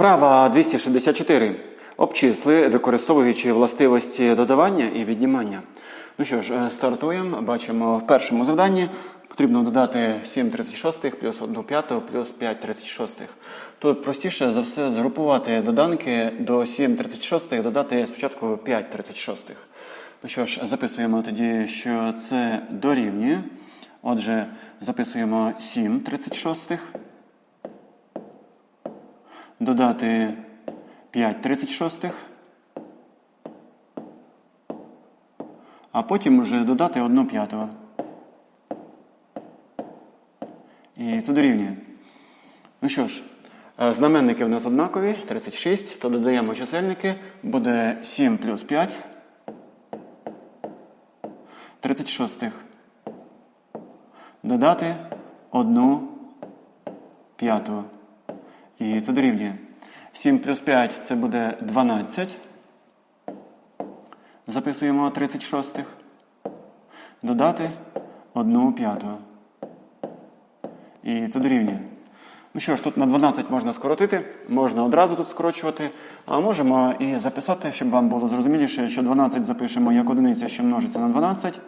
Вправа 264. Обчисли, використовуючи властивості додавання і віднімання. Ну що ж, е, стартуємо. Бачимо в першому завданні. Потрібно додати 7 36 плюс 1 п'яту плюс 5 36. Тут простіше за все згрупувати доданки до 7 36 додати спочатку 5 36. Ну що ж, записуємо тоді, що це дорівнює. Отже, записуємо 7 36 додати 5 36, а потім вже додати 1 п'ятого. І це дорівнює. Ну що ж, е, знаменники в нас однакові, 36, то додаємо чисельники, буде 7 плюс 5, 36. Додати 1 п'яту. І це дорівнює. 7 плюс 5 це буде 12. Записуємо 36. Додати 1 п'яту. І це дорівнює. Ну що ж, тут на 12 можна скоротити, можна одразу тут скорочувати, а можемо і записати, щоб вам було зрозуміліше, що 12 запишемо як одиниця, що множиться на 12,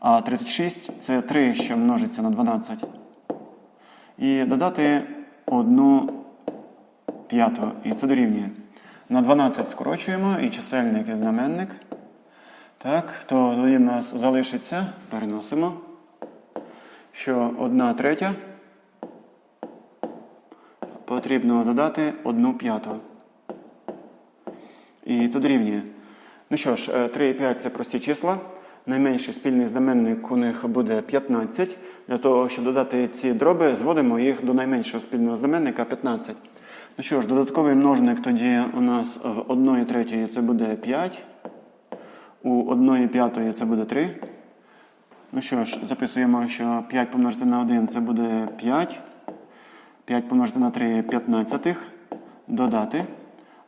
а 36 це 3, що множиться на 12. І додати 1 п'яту. І це дорівнює. На 12 скорочуємо і чисельник і знаменник. Так, то тоді в нас залишиться, переносимо, що 1 третя потрібно додати 1 п'яту. І це дорівнює. Ну що ж, 3 і 5 це прості числа. Найменший спільний знаменник у них буде 15. Для того, щоб додати ці дроби, зводимо їх до найменшого спільного знаменника 15. Ну що ж, додатковий множник тоді у нас в 1 третьої це буде 5. У 1 п'ятої це буде 3. Ну що ж, записуємо, що 5 помножити на 1 це буде 5. 5 помножити на 3 15. Додати.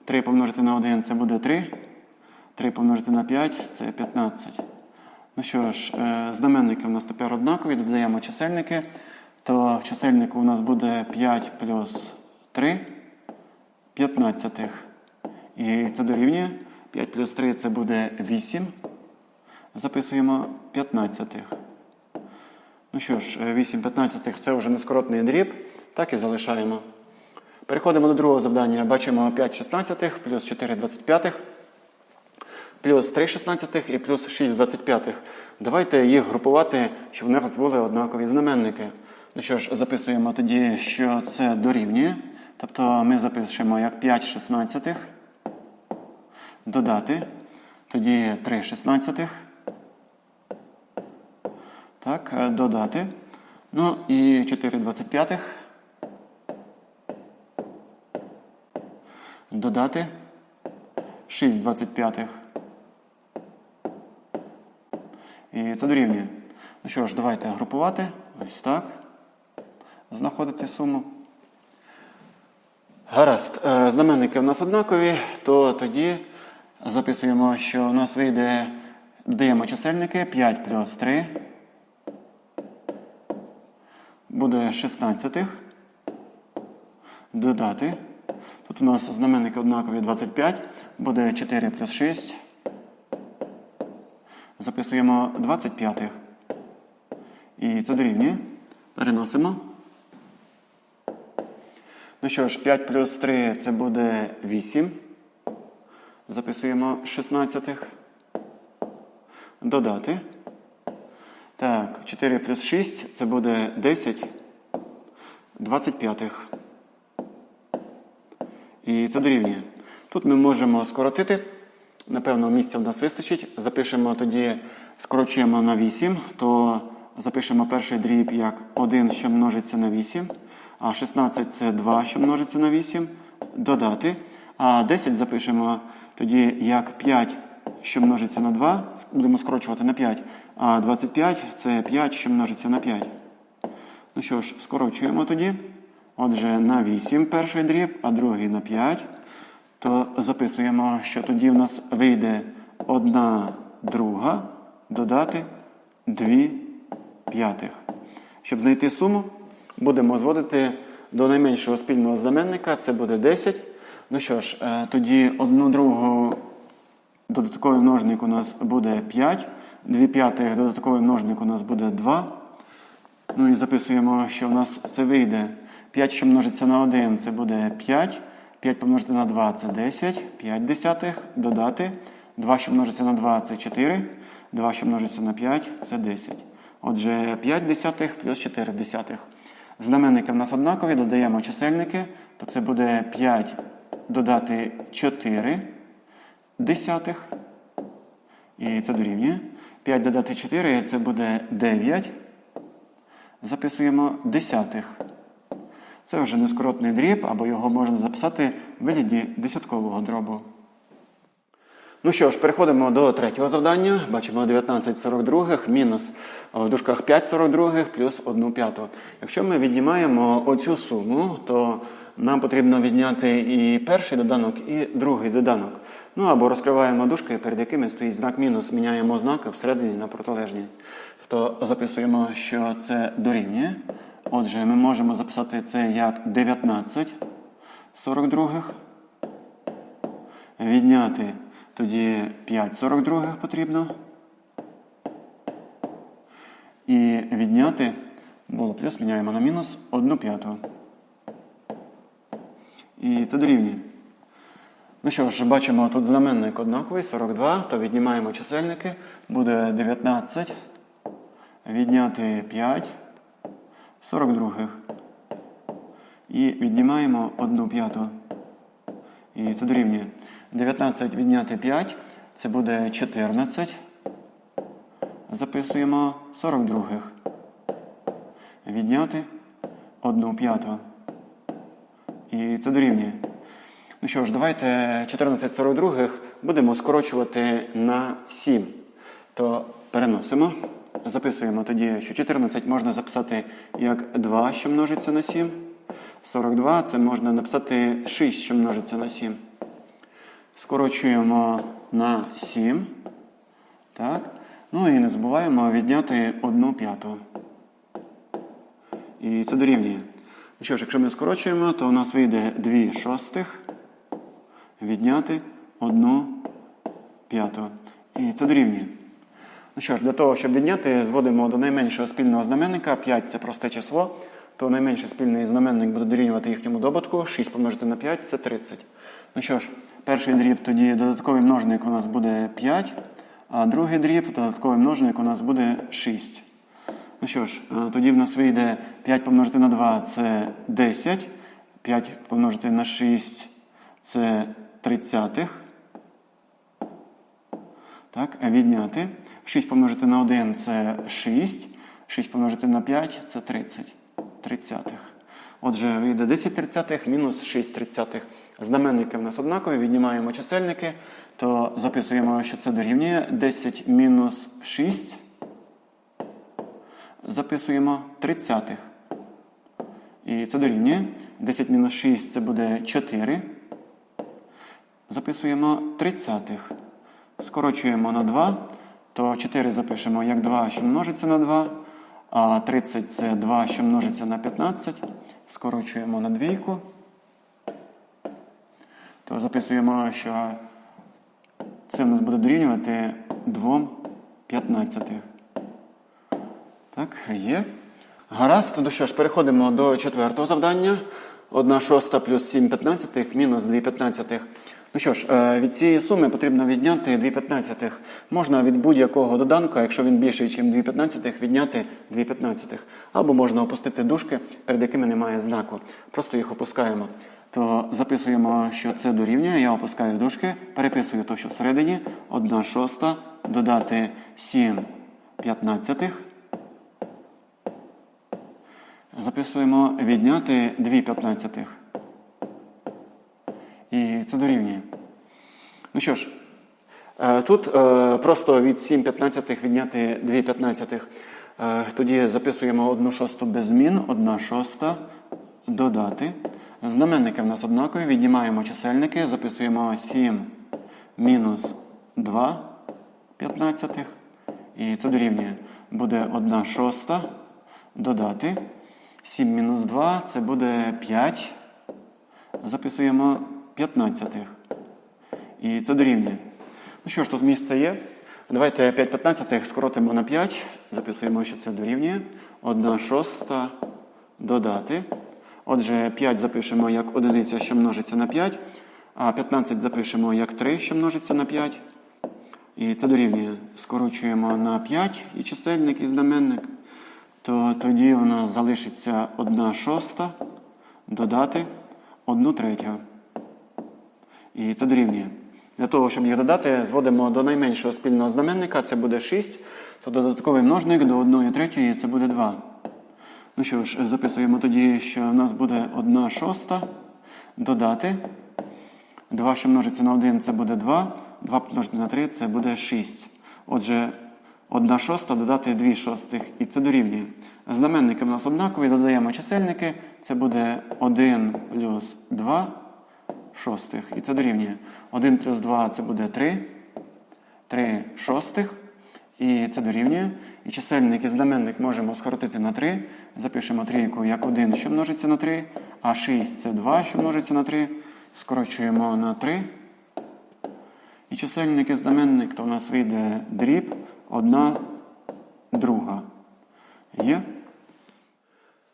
3 помножити на 1 це буде 3. 3 помножити на 5 це 15. Ну що ж, е, знаменники у нас тепер однакові, додаємо чисельники. То в чисельнику у нас буде 5 плюс 3 п'ятнадцятих. І це дорівнює. 5 плюс 3 це буде 8. Записуємо 15. Ну що ж, 8 15 це вже нескоротний дріб. Так і залишаємо. Переходимо до другого завдання. Бачимо 5 16 плюс 4 25 плюс 3 16 і плюс 6 25. Давайте їх групувати, щоб в них були однакові знаменники. Ну що ж, записуємо тоді, що це дорівнює. Тобто ми запишемо як 5 16 додати. Тоді 3 16. Так, е, додати. Ну і 4 25. Додати 6 25. І це дорівнює. Ну що ж, давайте групувати. Ось так. Знаходити суму. Гаразд. Е, Знаменники в нас однакові, то тоді записуємо, що у нас вийде, додаємо чисельники 5 плюс 3. Буде 16. Додати. Тут у нас знаменники однакові 25. Буде 4 плюс 6. Записуємо 25. І це дорівнює. Переносимо. Ну що ж, 5 плюс 3 це буде 8. Записуємо 16. Додати. Так, 4 плюс 6 це буде 10. 25. І це дорівнює. Тут ми можемо скоротити. Напевно, місця в нас вистачить. Запишемо тоді, скорочуємо на 8, то запишемо перший дріб як 1, що множиться на 8. А 16 це 2, що множиться на 8. Додати. А 10 запишемо тоді як 5, що множиться на 2. Будемо скорочувати на 5. А 25 це 5, що множиться на 5. Ну що ж, скорочуємо тоді. Отже, на 8 перший дріб, а другий на 5. То записуємо, що тоді в нас вийде 1 друга додати 2 п'ятих. Щоб знайти суму, будемо зводити до найменшого спільного знаменника, це буде 10. Ну що ж, е, тоді одну другу додатковий множник у нас буде 5, 2 п'ятих додатковий множник у нас буде 2. Ну і записуємо, що в нас це вийде. 5, що множиться на 1, це буде 5. 5 помножити на 2 це 10. 5 десятих додати. 2, що множиться на 2, це 4. 2, що множиться на 5, це 10. Отже, 5 десятих плюс 4 десятих. Знаменники в нас однакові, додаємо чисельники, то це буде 5 додати 4 десятих. І це дорівнює. 5 додати 4 це буде 9. Записуємо десятих. Це вже нескоротний дріб, або його можна записати в вигляді десяткового дробу. Ну що ж, переходимо до третього завдання. Бачимо 19 42 мінус в дужках 5 42 плюс 1 п'яту. Якщо ми віднімаємо оцю суму, то нам потрібно відняти і перший доданок, і другий доданок. Ну або розкриваємо дужки, перед якими стоїть знак мінус, міняємо знаки всередині на протилежні. Тобто записуємо, що це дорівнює. Отже, ми можемо записати це як 19 42 відняти тоді 5 42 потрібно. І відняти було плюс, міняємо на мінус 1 п'яту. І це дорівнює. Ну що ж, бачимо, тут знаменник однаковий, 42, то віднімаємо чисельники. Буде 19. Відняти 5 42. І віднімаємо 1 п'яту. І це дорівнює. 19 відняти 5, це буде 14. Записуємо 42. Відняти 1 п'яту. І це дорівнює. Ну що ж, давайте 14 42 будемо скорочувати на 7. То переносимо. Записуємо тоді, що 14 можна записати як 2, що множиться на 7. 42 це можна написати 6, що множиться на 7. Скорочуємо на 7. Так. Ну і не забуваємо відняти 1 п'яту. І це дорівнює. Ну що ж, якщо ми скорочуємо, то у нас вийде 2 шостих відняти 1 п'яту. І це дорівнює. Ну що ж, для того, щоб відняти, зводимо до найменшого спільного знаменника. 5 це просте число, то найменший спільний знаменник буде дорівнювати їхньому добутку. 6 помножити на 5 це 30. Ну що ж, перший дріб тоді додатковий множник у нас буде 5, а другий дріб додатковий множник у нас буде 6. Ну що ж, е, тоді в нас вийде 5 помножити на 2 це 10. 5 помножити на 6 це 30. Так, відняти. 6 помножити на 1 це 6. 6 помножити на 5 це 30. Тридцятих. Отже, вийде 10 тридцятих мінус 6 тридцятих. Знаменники в нас однакові, віднімаємо чисельники, то записуємо, що це дорівнює 10 мінус 6. Записуємо тридцятих. І це дорівнює. 10 мінус 6 це буде 4. Записуємо тридцятих. Скорочуємо на 2, то 4 запишемо як 2, що множиться на 2. А 30 це 2, що множиться на 15. Скорочуємо на двійку. То записуємо, що це в нас буде дорівнювати 2 п'ятнадцятих. Так, є. Гаразд, ну що ж, переходимо до четвертого завдання. 1 шоста плюс 7 п'ятнадцятих мінус 2 п'ятнадцятих. Ну що ж, е, від цієї суми потрібно відняти 2 п'ятнадцятих. Можна від будь-якого доданка, якщо він більший, ніж 2 п'ятнадцятих, відняти 2 п'ятнадцятих. Або можна опустити дужки, перед якими немає знаку. Просто їх опускаємо. То записуємо, що це дорівнює. Я опускаю дужки, переписую то, що всередині. 1 шоста додати 7 п'ятнадцятих. Записуємо відняти 2 п'ятнадцятих. І це дорівнює. Ну що ж, е, тут е, просто від 7 п'ятнадцятих відняти 2 п'ятнадцятих. Е, Тоді записуємо 1 шосту без змін, 1 шоста додати. Знаменники в нас однакові, віднімаємо чисельники, записуємо 7 мінус 2 п'ятнадцятих. І це дорівнює. Буде 1 шоста додати. 7 мінус 2 це буде 5. Записуємо п'ятнадцятих. І це дорівнює. Ну що ж, тут місце є. Давайте 5 п'ятнадцятих скоротимо на 5. Записуємо, що це дорівнює. 1 шоста додати. Отже, 5 запишемо як одиниця, що множиться на 5, а 15 запишемо як 3, що множиться на 5. І це дорівнює. Скорочуємо на 5 і чисельник, і знаменник. То тоді у нас залишиться 1 шоста додати 1 третю. І це дорівнює. Для того, щоб їх додати, зводимо до найменшого спільного знаменника, це буде 6, то додатковий множник до 1 третьої це буде 2. Ну що ж, записуємо тоді, що в нас буде 1 шоста додати. 2, що множиться на 1, це буде 2. 2 помножити на 3 це буде 6. Отже, 1 шоста додати 2 шостих, і це дорівнює. Знаменники в нас однакові, додаємо чисельники, це буде 1 плюс 2 шостих, і це дорівнює. 1 плюс 2 це буде 3. 3 шостих. І це дорівнює. І чисельник і знаменник можемо скоротити на 3. Запишемо трійку як 1, що множиться на 3, а 6 це 2, що множиться на 3. Скорочуємо на 3. І чисельник і знаменник, то в нас вийде дріб 1 друга. Є?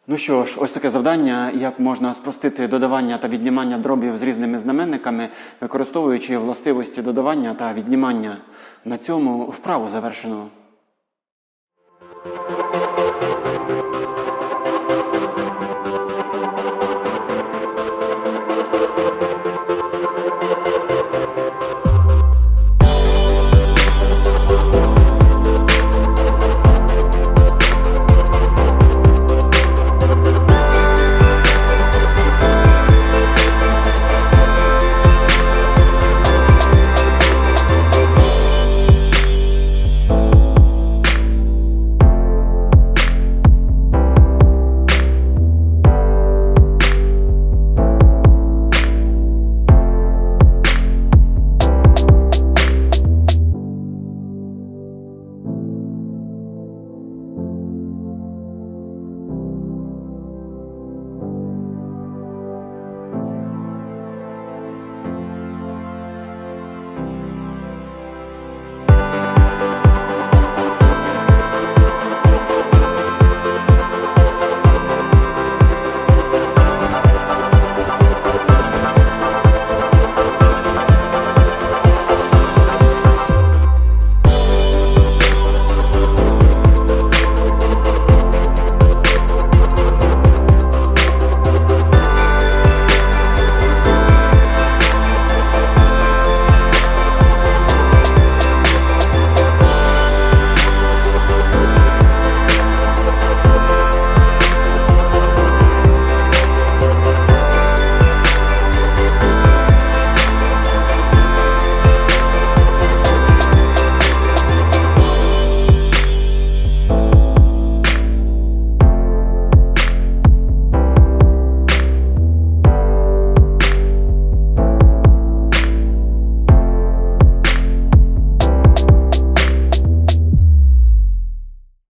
Ну що ж, ось таке завдання, як можна спростити додавання та віднімання дробів з різними знаменниками, використовуючи властивості додавання та віднімання. На цьому вправу завершено.